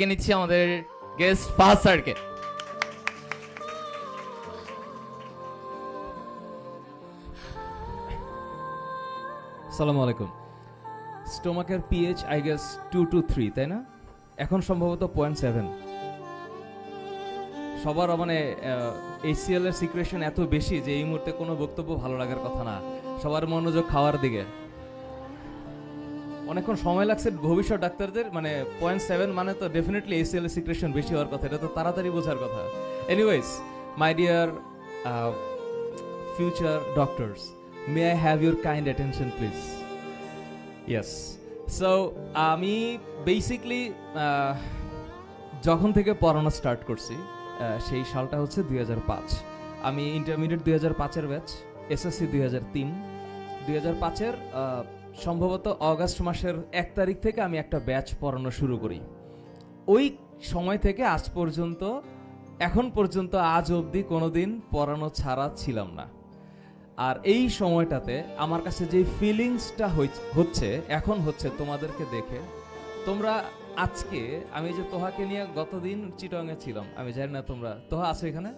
কে নিচ্ছি আমাদের গেস্ট ফাহাদ স্যারকে। সালামু আলাইকুম। স্টোমাকের pH I guess two two three তাই না? এখন সম্ভবত পয়েন্ট সেভেন সবার মানে এইচসিএল এর সিক্রেশন এত বেশি যে এই মুহূর্তে কোনো বক্তব্য ভালো লাগার কথা না। সবার মনোযোগ খাওয়ার দিকে। অনেকক্ষণ সময় লাগছে ভবিষ্যৎ ডাক্তারদের মানে পয়েন্ট সেভেন মানে তো ডেফিনেটলি এইচসিএল এর সিক্রেশন বেশি হওয়ার কথা এটা তো তাড়াতাড়ি বোঝার কথা। Anyways my dear future doctors may I have your kind attention, please? Yes so আমি বেসিকলি যখন থেকে পড়ানো স্টার্ট করছি সেই সালটা হচ্ছে দুই হাজার পাঁচ। আমি ইন্টারমিডিয়েট দুই হাজার পাঁচের ব্যাচ এসএসসি দুই হাজার তিন। দুই হাজার পাঁচের সম্ভবত অগাস্ট মাসের এক তারিখ থেকে আমি একটা ব্যাচ পড়ানো শুরু করি। ওই সময় থেকে আজ পর্যন্ত, এখন পর্যন্ত আজ অবধি কোনোদিন পড়ানো ছাড়া ছিলাম না। আর এই সময়টাতে আমার কাছে যে ফিলিংসটা হচ্ছে, এখন হচ্ছে তোমাদেরকে দেখে, তোমরা আজকে আমি যে তোহাকে নিয়ে গতদিন চিটংয়ে ছিলাম, আমি জানি না তোমরা, তোহা আছো এখানে?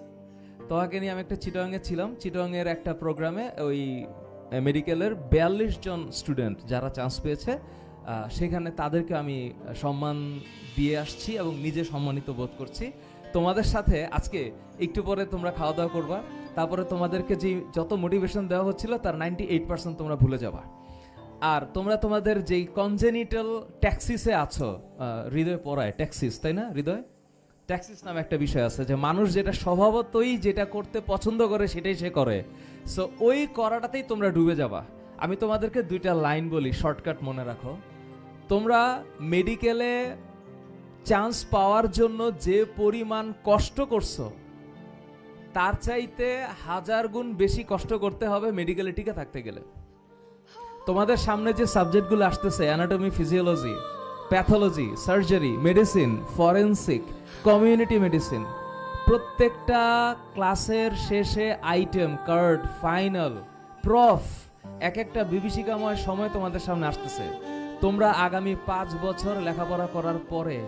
তোহাকে নিয়ে আমি একটা চিটংয়ে ছিলাম চিটংয়ের একটা প্রোগ্রামে ওই মেডিকেলের বিয়াল্লিশ জন স্টুডেন্ট যারা চান্স পেয়েছে সেখানে তাদেরকে আমি সম্মান দিয়ে আসছি এবং নিজে সম্মানিত বোধ করছি। তোমাদের সাথে আজকে একটু পরে তোমরা খাওয়া দাওয়া করবা, তারপরে তোমাদেরকে যে যত মোটিভেশন দেওয়া হচ্ছিল তার নাইনটি এইট পার্সেন্ট তোমরা ভুলে যাবা। আর তোমরা তোমাদের যেই কনজেনিটাল ট্যাক্সিসে আছো হৃদয় পড়ায় ট্যাক্সিস তাই না? হৃদয়? ট্যাক্সিস নামে একটা বিষয় আছে যে মানুষ যেটা স্বভাবতই যেটা করতে পছন্দ করে সেটাই সে করে। সো ওই করাটাতেই তোমরা ডুবে যাবা। আমি তোমাদেরকে দুইটা লাইন বলি শর্টকাট মনে রাখো। তোমরা মেডিকেলে চান্স পাওয়ার জন্য যে পরিমাণ কষ্ট করছ, তার চাইতে হাজার গুণ বেশি কষ্ট করতে হবে মেডিকেলে টিকে থাকতে গেলে। তোমাদের সামনে যে সাবজেক্টগুলো আসতেছে anatomy physiology pathology, surgery, medicine, forensic, community medicine. প্রত্যেকটা ক্লাসের শেষে আইটেম, কার্ড, ফাইনাল, প্রফ এক একটা বিভীষিকাময় সময় তোমাদের সামনে আসতেছে। তোমরা আগামী পাঁচ বছর লেখাপড়া করার পরে,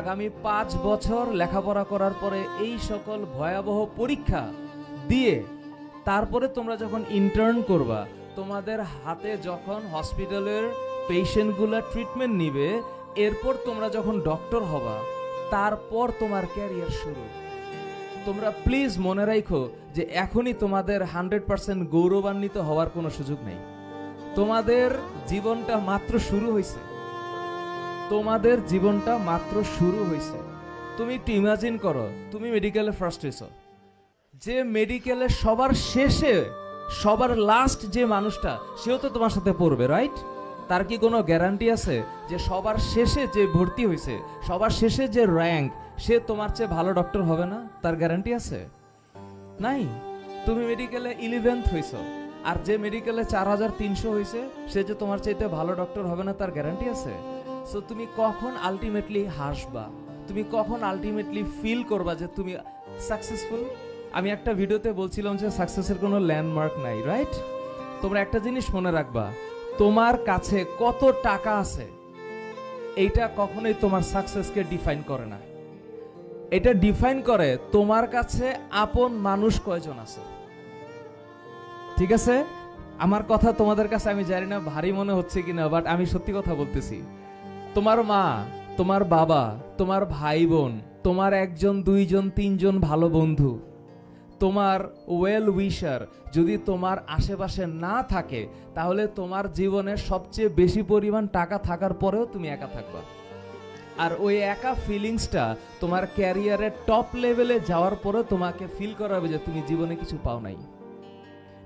আগামী পাঁচ বছর লেখাপড়া করার পরে এই সকল ভয়াবহ পরীক্ষা দিয়ে তারপরে তোমরা যখন ইন্টার্ন করবা, তোমাদের হাতে যখন হসপিটালের পেশেন্টগুলো ট্রিটমেন্ট নিবে, এরপর তোমরা যখন ডক্টর হবা, তারপর তোমার ক্যারিয়ার শুরু। তোমরা প্লিজ মনে রাখো যে এখনই তোমাদের হান্ড্রেড পার্সেন্ট গৌরবান্বিত হওয়ার কোনো সুযোগ নেই। তোমাদের জীবনটা মাত্র শুরু হয়েছে তোমাদের জীবনটা মাত্র শুরু হয়েছে তুমি একটু ইমাজিন করো, তুমি মেডিকেলে ফার্স্ট হয়েছো যে মেডিকেলে সবার শেষে, সবার লাস্ট যে মানুষটা, সেও তো তোমার সাথে পড়বে রাইট তার কি কোনো গ্যারান্টি আছে যে সবার শেষে যে ভর্তি হয়েছে, সবার শেষে যে র্যাঙ্ক সে তোমার চেয়ে ভালো ডক্টর হবে না? তার গ্যারান্টি আছে? নাই। তুমি মেডিকেলে ইলেভেন্থ হয়েছো, আর যে মেডিকেলে চার হাজার তিনশো হয়েছে, সে যে তোমার চাইতে ভালো ডক্টর হবে না, তার গ্যারান্টি আছে? সো তুমি কখন আলটিমেটলি হাসবা? তুমি কখন আলটিমেটলি ফিল করবা যে তুমি সাকসেসফুল আমি একটা ভিডিওতে বলছিলাম যে সাকসেসের কোনো ল্যান্ডমার্ক নাই রাইট তোমরা একটা জিনিস মনে রাখবা তোমার কাছে কত টাকা আছে, এইটা কখনোই তোমার সাকসেসকে ডিফাইন করে না। এটা ডিফাইন করে তোমার কাছে আপন মানুষ কয়জন আছে। ঠিক আছে? আমার কথা তোমাদের কাছে আমি জানি না, ভারী মনে হচ্ছে কিনা বাট আমি সত্যি কথা বলতেছি। তোমার মা, তোমার বাবা, তোমার ভাই বোন, তোমার একজন, দুইজন, তিনজন ভালো বন্ধু তোমার ওয়েল উইশার যদি তোমার আশেপাশে না থাকে, তাহলে তোমার জীবনে সবচেয়ে বেশি পরিমাণ টাকা থাকার পরেও তুমি একা থাকবা। আর ওই একা ফিলিংসটা তোমার ক্যারিয়ারের টপ লেভেলে যাওয়ার পরেও তোমাকে ফিল করাবে যে তুমি জীবনে কিছু পাও নাই।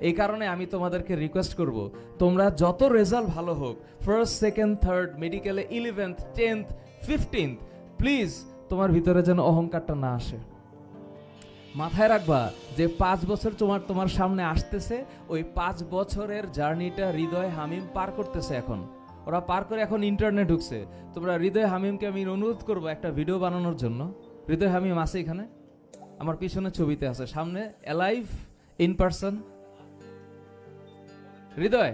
এই কারণে আমি তোমাদেরকে রিকোয়েস্ট করব, তোমরা যত রেজাল্ট ভালো হোক ফার্স্ট সেকেন্ড থার্ড মেডিকেলে ইলেভেন্থ টেন্থ ফিফটিন্থ প্লিজ তোমার ভিতরে যেন অহংকারটা না আসে। মাথায় রাখবা যে পাঁচ বছর তোমার তোমার সামনে আসতেছে, ওই পাঁচ বছরের জার্নিটা হৃদয় হামিম পার করতেছে এখন। ওরা পার করে এখন ইন্টারনেট ঢুকছে। তোমরা হৃদয় হামিমকে আমি অনুরোধ করব একটা ভিডিও বানানোর জন্য। হৃদয় হামিম আছে এখানে? আমার পিছনে ছবিতে আছে। সামনে অ্যালাইভ ইন পার্সন হৃদয়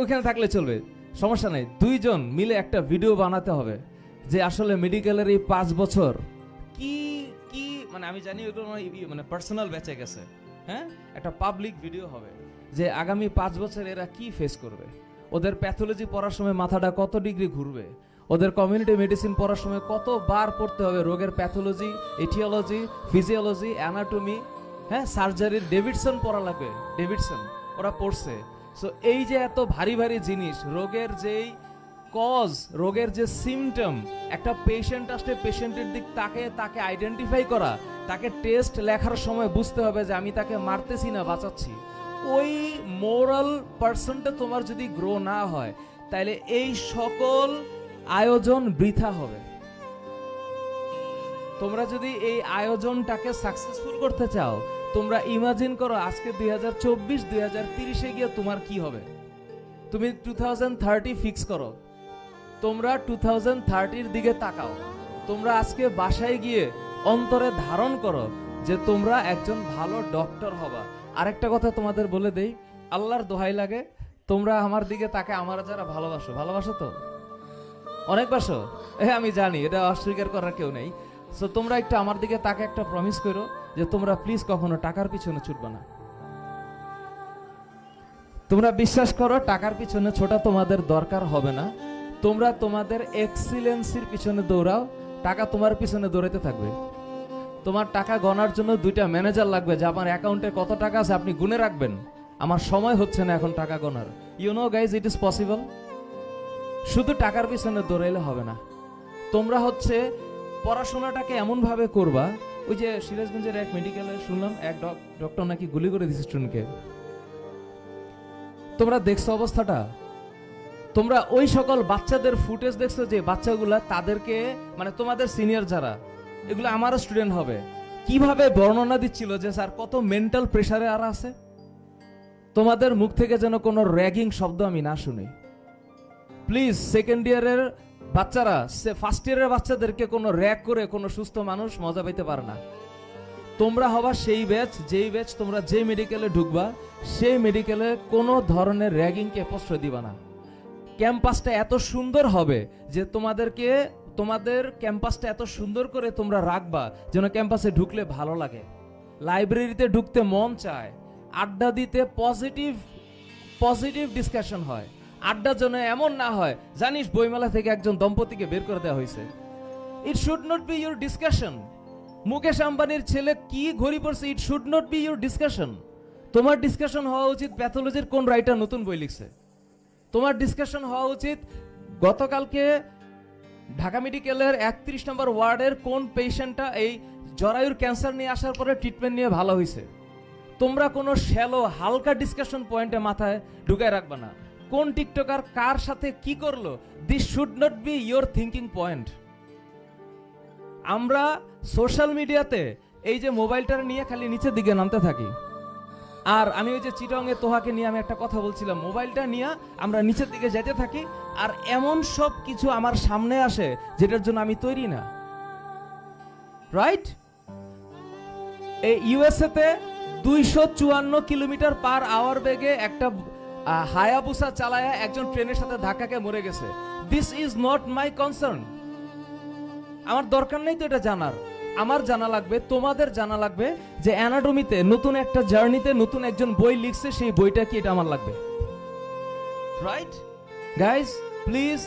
ওইখানে থাকলে চলবে। সমস্যা নেই। দুইজন মিলে একটা ভিডিও বানাতে হবে। যে আসলে মেডিকেলের এই পাঁচ বছর কি মানে আমি জানি ওগুলো আমার মানে পার্সোনাল বেঁচে গেছে। হ্যাঁ? একটা পাবলিক ভিডিও হবে যে আগামী পাঁচ বছর এরা কি ফেস করবে? ওদের প্যাথোলজি পড়ার সময় মাথাটা কত ডিগ্রি ঘুরবে? ওদের কমিউনিটি মেডিসিন পড়ার সময় কতবার পড়তে হবে? রোগের প্যাথোলজি এটিওলজি ফিজিওলজি অ্যানাটমি হ্যাঁ? সার্জারির ডেভিডসন পড়া লাগবে। ডেভিডসন ওরা পড়ছে। সো এই যে এত ভারী ভারী জিনিস, রোগের যেই কজ রোগের যে সিমটম একটা পেশেন্ট আসলে পেশেন্টের দিক তাকে তাকে আইডেন্টিফাই করা, তাকে টেস্ট লেখার সময় বুঝতে হবে যে আমি তাকে মারতেছি না, বাঁচাচ্ছি। ওই মোরাল পার্সনটা তোমার যদি গ্রো না হয় তাহলে এই সকল আয়োজন বৃথা হবে। তোমরা যদি এই আয়োজনটাকে সাকসেসফুল করতে চাও, তোমরা ইমাজিন করো আজকে দুই হাজার চব্বিশ, দুই হাজার তিরিশে গিয়ে তোমার কি হবে? তুমি টু থাউজেন্ড থার্টি ফিক্স করো। তোমরা টু থাউজেন্ড দিকে তাকাও। তোমরা আজকে বাসায় গিয়ে অন্তরে ধারণ করো যে তোমরা একজন ভালো ডক্টর হবা। আরেকটা কথা তোমাদের বলে দেই, আল্লাহর দোহাই লাগে, তোমরা আমার দিকে তাকে আমার যারা ভালোবাসো। ভালোবাসো তো? অনেক বাসো? এ, আমি জানি, এটা অস্বীকার করার কেউ নেই। সো তোমরা একটু আমার দিকে তাকে একটা প্রমিস করো যে তোমরা প্লিজ কখনো টাকার পিছনে ছুটবে না। তোমরা বিশ্বাস করো, টাকার পিছনে ছোটা তোমাদের দরকার হবে না। তোমরা তোমাদের এক্সিলেন্সির পিছনে দৌড়াও, টাকা তোমার পিছনে দৌড়াতে থাকবে। তোমার টাকা গণার জন্য দুইটা ম্যানেজার লাগবে, যে আমার অ্যাকাউন্টে কত টাকা আছে আপনি গুনে রাখবেন। আমার সময় হচ্ছে না এখন টাকা গোনার you know guys it is possible শুধু টাকার পিছনে দৌড়াইলে হবে না। তোমরা হচ্ছে পড়াশোনাটাকে এমনভাবে করবা, ওই যে সিরাজগঞ্জের এক মেডিকেলে শুনলাম, এক ডক্টর নাকি গুলি করে দিছে স্টুডেন্টকে তোমরা দেখছ অবস্থাটা? তোমরা ওই সকল বাচ্চাদের ফুটেজ দেখছ যে বাচ্চাগুলা তাদেরকে মানে তোমাদের সিনিয়র যারা, এগুলো আমারও স্টুডেন্ট হবে। কীভাবে বর্ণনা দিচ্ছিল যে, স্যার, কত মেন্টাল প্রেসারে আর আছে? তোমাদের মুখ থেকে যেন কোনো র্যাগিং শব্দ আমি না শুনি। প্লিজ সেকেন্ড ইয়ারের বাচ্চারা, সে ফার্স্ট ইয়ারের বাচ্চাদেরকে কোনো র্যাগ করে কোনো সুস্থ মানুষ মজা পেতে পারে না। তোমরা হবা সেই ব্যাচ, যেই ব্যাচ তোমরা যে মেডিকেলে ঢুকবা, সেই মেডিকেলে কোনো ধরনের র্যাগিংকে প্রশ্রয় দিবা না। ক্যাম্পাসটা এত সুন্দর হবে যে তোমাদেরকে, তোমাদের ক্যাম্পাসটা এত সুন্দর করে তোমরা রাখবা, যেন ক্যাম্পাসে ঢুকলে ভালো লাগে। লাইব্রেরিতে ঢুকতে মন চায়। আড্ডা দিতে পজিটিভ পজিটিভ ডিসকাশন হয়। আড্ডা যেন এমন না হয়, জানিস বইমেলা থেকে একজন দম্পতিকে বের করে দেওয়া হয়েছে। It should not be your discussion Mukesh আম্বানির ছেলে কি ঘড়ি পড়ছে? It should not be your discussion তোমার ডিসকাশন হওয়া উচিত প্যাথোলজির কোন রাইটার নতুন বই লিখছে। তোমার ডিসকাশন হওয়া উচিত। গতকালকে ঢাকা মেডিকেলের একত্রিশ নম্বর ওয়ার্ডের কোন পেশেন্টটা এই জরায়ুর ক্যান্সার নিয়ে আসার পরে ট্রিটমেন্ট নিয়ে ভালো হয়েছে। তোমরা কোনো শ্যালো হালকা ডিসকাশন পয়েন্টে মাথায় ঢুকায় রাখবে না। কোন টিকটকার কার সাথে কি করল? This should not be your thinking point আমরা সোশ্যাল মিডিয়াতে এই যে মোবাইলটা নিয়ে খালি নিচের দিকে নামতে থাকি। আর আমি ওই যে চিটংয়ে তোহাকে নিয়ে আমি একটা কথা বলছিলাম, মোবাইলটা নিয়ে আমরা নিচের দিকে যেতে থাকি আর এমন সব কিছু আমার সামনে আসে যেটার জন্য আমি তৈরি না। রাইট এই ইউএসএ তে দুইশো চুয়ান্ন কিলোমিটার পার আওয়ার বেগে একটা হায়াবুসা চালায়া একজন ট্রেনের সাথে ধাক্কাকে মরে গেছে। This is not my concern আমার দরকার নেই তো এটা জানার। আমার জানা লাগবে তোমাদের জানা লাগবে যে অ্যানাটমিতে নতুন একটা জার্নিতে নতুন একজন বই লিখছে সেই বইটা কি এটা আমার লাগবে? Right guys please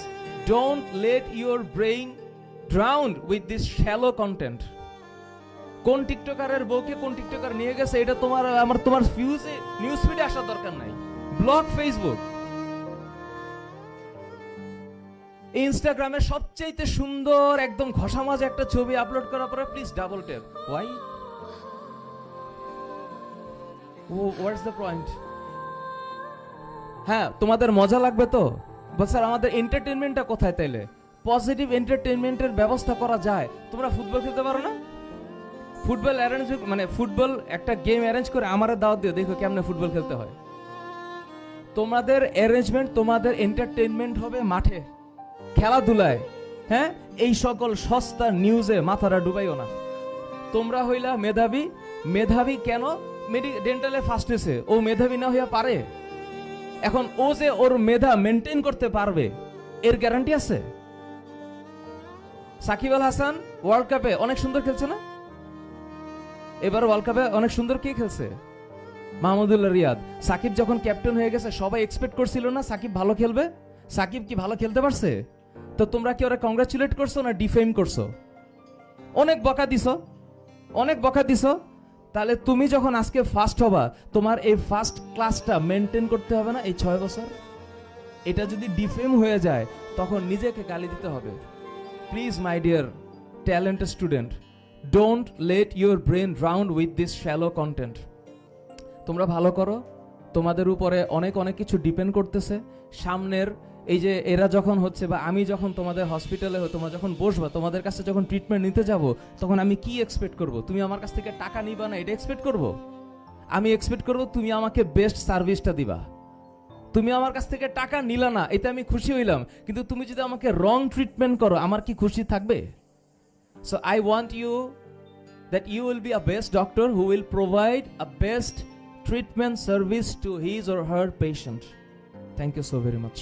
don't let your brain drowned with this shallow content কোন টিকটকারের বউকে কোন টিকটকার নিয়ে গেছে এটা তোমার আমার তোমার ফিউজে নিউজ ফিডে আসার দরকার নাই। ব্লগ ফেসবুক ইনস্টাগ্রামে সবচেয়ে সুন্দর একদম ঘষা মাজা একটা ছবি আপলোড করার পরে please double tap why what's the point হ্যাঁ তোমাদের মজা লাগবে তো? স্যার আমাদের এন্টারটেনমেন্টটা কোথায় তাইলে? পজিটিভ এন্টারটেনমেন্টের ব্যবস্থা করা যায়। তোমরা ফুটবল খেলতে পারো না? ফুটবল অ্যারেঞ্জ মানে ফুটবল একটা গেম অ্যারেঞ্জ করে আমারে দাওয়াত দিও, দেখো কেমনে ফুটবল খেলতে হয়। তোমাদের অ্যারেঞ্জমেন্ট তোমাদের এন্টারটেনমেন্ট হবে মাঠে। খেলাধুলায় হ্যাঁ? এই সকল সস্তা নিউজে মাথাটা ডুবাইও না। তোমরা হইলা মেধাবী। মেধাবী কেন? মেডি ডেন্টালে ফার্স্ট হয়েছে ও মেধাবী না হইয়া পারে? এখন ও যে ওর মেধা মেনটেন করতে পারবে, এর গ্যারান্টি আছে? সাকিব আল হাসান ওয়ার্ল্ড কাপে অনেক সুন্দর খেলছে না? এবার ওয়ার্ল্ড কাপে অনেক সুন্দর কে খেলছে? মাহমুদুল্লাহ রিয়াদ। সাকিব যখন ক্যাপ্টেন হয়ে গেছে, সবাই এক্সপেক্ট করছিল না সাকিব ভালো খেলবে? সাকিব কি ভালো খেলতে পারছে? তো তোমরা কি ওরা কংগ্রাচুলেট করছ না ডিফেম করছ? অনেক বকা দিছো, অনেক বকা দিছো। তাহলে তুমি যখন আজকে ফার্স্ট হবা, তোমার এই ফার্স্ট ক্লাসটা মেনটেন করতে হবে না এই ছয় বছর? এটা যদি ডিফেম হয়ে যায়, তখন নিজেকে গালি দিতে হবে। Please my dear talent student don't let your brain round with this shallow content তোমরা ভালো করো, তোমাদের উপরে অনেক অনেক কিছু ডিপেন্ড করতেছে। সামনের এই যে এরা যখন হচ্ছে বা আমি যখন তোমাদের হসপিটালে তোমরা যখন বসবা, তোমাদের কাছে যখন ট্রিটমেন্ট নিতে যাব, তখন আমি কি এক্সপেক্ট করব? তুমি আমার কাছ থেকে টাকা নিবা না, এটা এক্সপেক্ট করব? আমি এক্সপেক্ট করব তুমি আমাকে বেস্ট সার্ভিসটা দিবা। তুমি আমার কাছ থেকে টাকা নিলা না, এতে আমি খুশি হইলাম। কিন্তু তুমি যদি আমাকে রং ট্রিটমেন্ট করো, আমার কি খুশি থাকবে? So I want you that you will be a best doctor who will provide a best treatment service to his or her patient thank you so very much.